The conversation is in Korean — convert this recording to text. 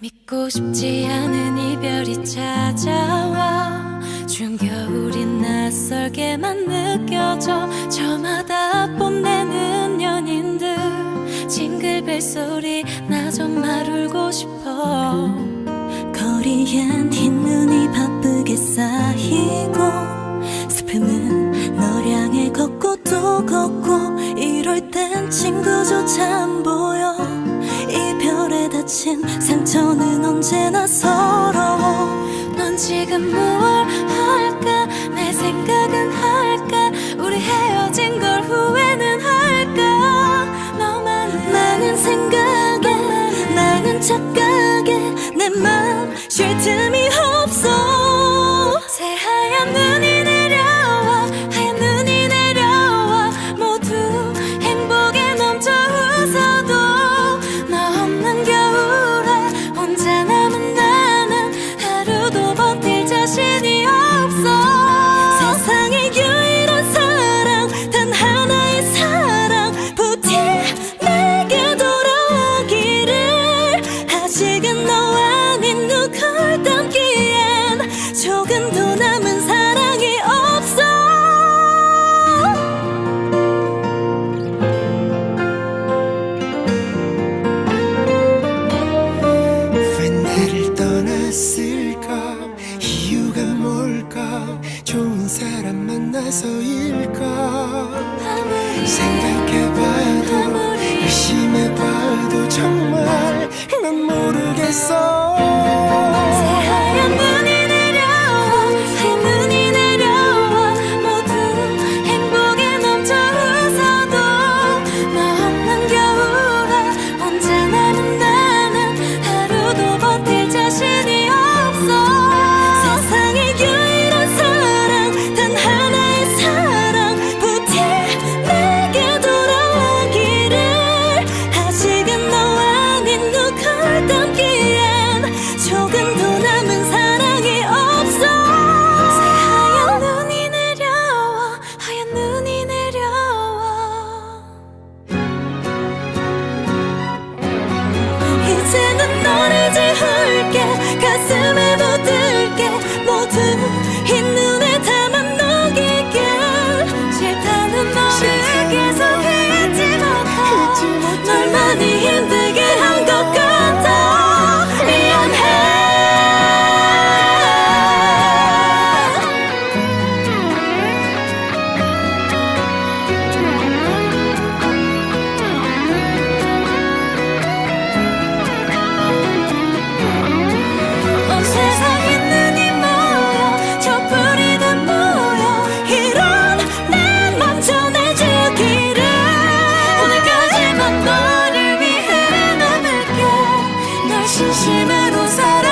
믿고 싶지 않은 이별이 찾아와 중겨울이 낯설게만 느껴져 저마다 뽐내는 연인들 징글벨 소리 나좀말 울고 싶어 거리엔 흰눈이 바쁘게 쌓이고 스팸은 너량에 걷고 또 걷고 이럴 땐 친구조차 안 보여 이별에 다친 상처는 언제나 서러워 넌 지금 뭘 할까? 내 생각은 할까? 우리 헤어진 걸 후회는 할까? 너만은 나는 생각에 나는 착각에 내 맘 쉴틈 아닐까 생각해봐도 의심해봐도 정말 난 모르겠어. primero seré.